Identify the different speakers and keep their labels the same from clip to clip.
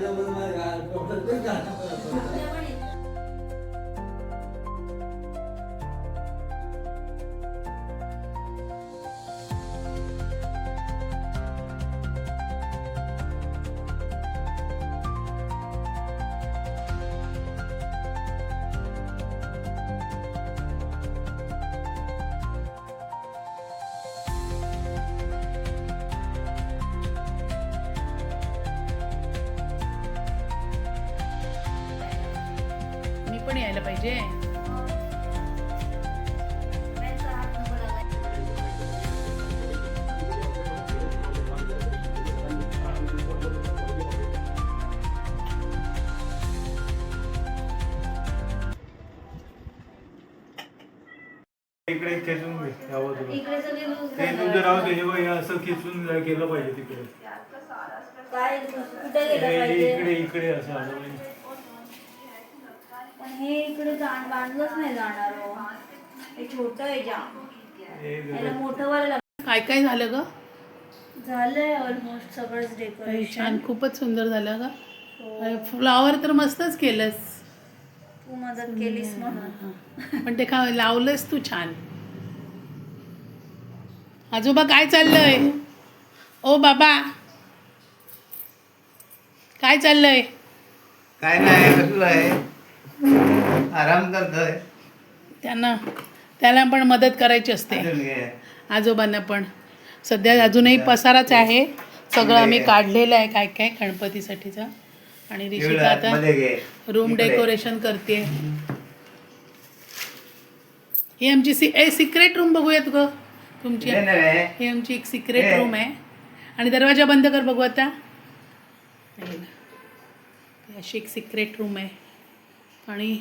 Speaker 1: 要不能把你安排我说真的 पण यायला पाहिजे.
Speaker 2: इकडे खेचून घे या बाजूला
Speaker 3: इकडे सगळे लूज
Speaker 2: ते तुमचं राहू दे हे बघ, हे असं खेचून केलं पाहिजे तिकडे.
Speaker 3: गेलं
Speaker 2: इकडे इकडे असं आलं. पाहिजे
Speaker 3: पण हे इकडे जाण बांधलंच नाही जाणार हो. हे छोटं आहे जाम.
Speaker 2: हे
Speaker 3: याला मोठं व्हायला
Speaker 1: काय काय झालं ग.
Speaker 3: झालंय ऑलमोस्ट सगळंच
Speaker 1: अरे
Speaker 3: डेकोरेशन
Speaker 1: छान खूपच सुंदर झालं ग. फ्लावर तर मस्तच केलंस.
Speaker 3: तू मदत केलीस म्हणून.
Speaker 1: पण ते का लावलंस तू छान. आजोबा काय चाललंय? ओ बाबा. काय चाललंय?
Speaker 4: काय नाही बसलो आहे आराम करतोय.
Speaker 1: त्यांना त्याला पण मदत करायची असते. आजोबांना पण. सध्या अजूनही पसाराच आहे. सगळं आम्ही काढलेलं आहे काय काय गणपतीसाठीचा. आणि ऋषिका
Speaker 4: एवढं
Speaker 1: आता. रूम. डेकोरेशन करते. ही आमची सी ए सिक्रेट रूम बघूयात ग. तुमची. ही आमची एक सिक्रेट. रूम आहे. आणि दरवाजा बंद कर बघू आता. अशी एक सिक्रेट रूम आहे. आणि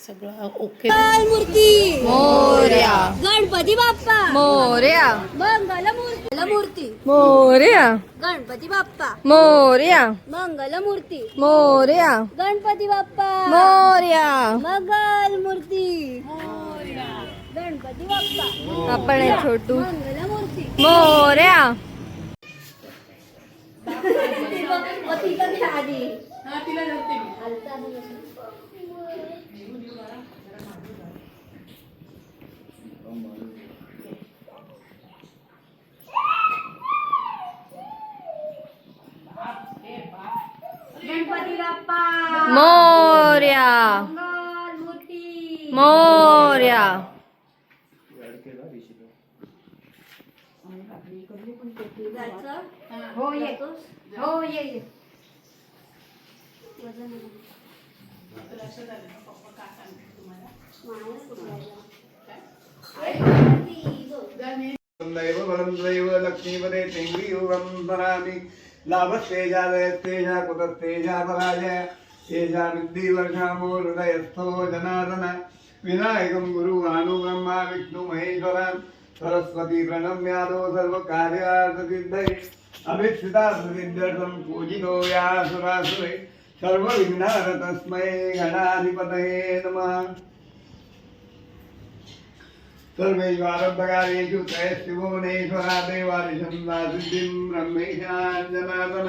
Speaker 1: सगळं ओके
Speaker 5: मूर्ती मोर्या. गणपती बाप्पा.
Speaker 6: मोर्या.
Speaker 5: मंगल मूर्ती मूर्ती
Speaker 6: मोर्या.
Speaker 5: गणपती बाप्पा.
Speaker 6: मोर्या.
Speaker 5: मंगल मूर्ती
Speaker 6: मोर्या.
Speaker 5: गणपती बाप्पा.
Speaker 6: मोर्या.
Speaker 5: मंगल मूर्ती गणपती बाप्पा.
Speaker 6: आपण आहे छोटू.
Speaker 5: मंगल मूर्ती
Speaker 6: मोर्या.
Speaker 5: आधी
Speaker 3: गणपती बाप्पा
Speaker 6: मोर्या.
Speaker 3: मंगल मूर्ती
Speaker 6: मोर्या
Speaker 3: हो ये. हो ये ये.
Speaker 4: वज़न लक्षात आलं का पप्पा का सांगते तुम्हाला वन्दैव वरन्दैव लक्ष्मीपदे तेङ्ग्रीवं वरामि लाभस्तेजादयस्तेजा कुतस्तेजा सरस्वती प्रणम्यादो सर्वकार्यार्थसिद्धये अभिक्षिता प्रसिद्ध्यर्थं सर्वविघ्नार तस्मै गणाधिपतये नमः सर्वैवारब्धकार्येषु त्रयस्त्रिभुवनेश्वरा देवादिशं सिद्धिं ब्रह्मेशाञ्जनादन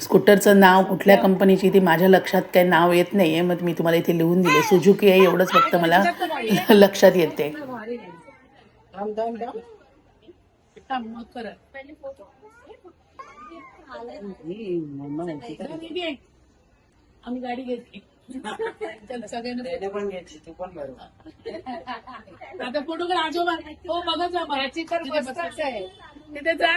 Speaker 1: स्कूटरचं नाव कुठल्या कंपनीची ती माझ्या लक्षात काही नाव येत नाही आहे मग मी तुम्हाला इथे लिहून दिले. सुझुकी आहे एवढंच फक्त मला लक्षात येते. आम्ही गाडी घेतली आता फोटो आजोबा हो बघा. जा तिथे जा.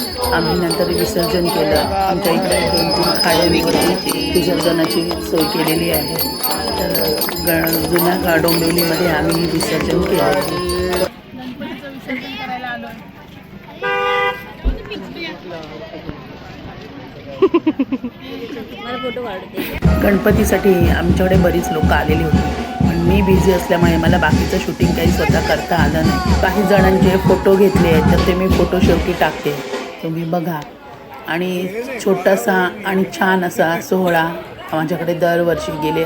Speaker 7: आम्ही नंतर विसर्जन केलं. आमच्या इकडे दोन तीन खाड्यांवरती विसर्जनाची सोय केलेली आहे. तर ग जुन्या गा डोंबिवलीमध्ये आम्ही विसर्जन केलं. गणपतीसाठी आमच्याकडे बरीच लोक आलेली होती. पण मी बिझी असल्यामुळे मला बाकीचं शूटिंग काही स्वतः करता आलं नाही. काही जणांचे फोटो घेतले आहेत तर ते मी फोटो शेवटी टाकते. तुम्ही बघा. आणि छोटासा आणि छान असा सोहळा माझ्याकडे दरवर्षी गेले.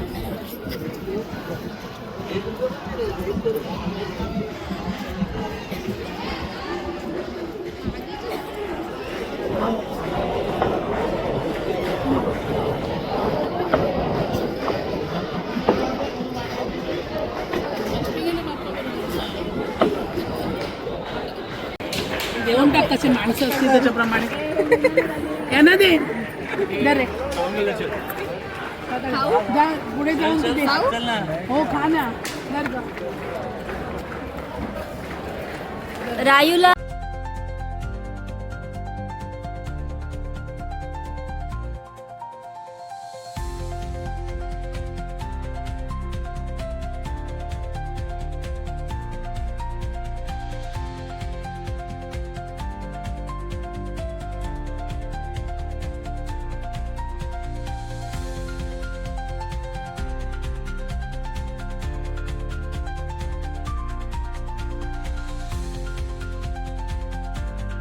Speaker 7: कसे माणसं असतील त्याच्याप्रमाणे? यांना दे दे रे. जा पुढे जाऊन तू दे हो खा ना.
Speaker 6: रायूला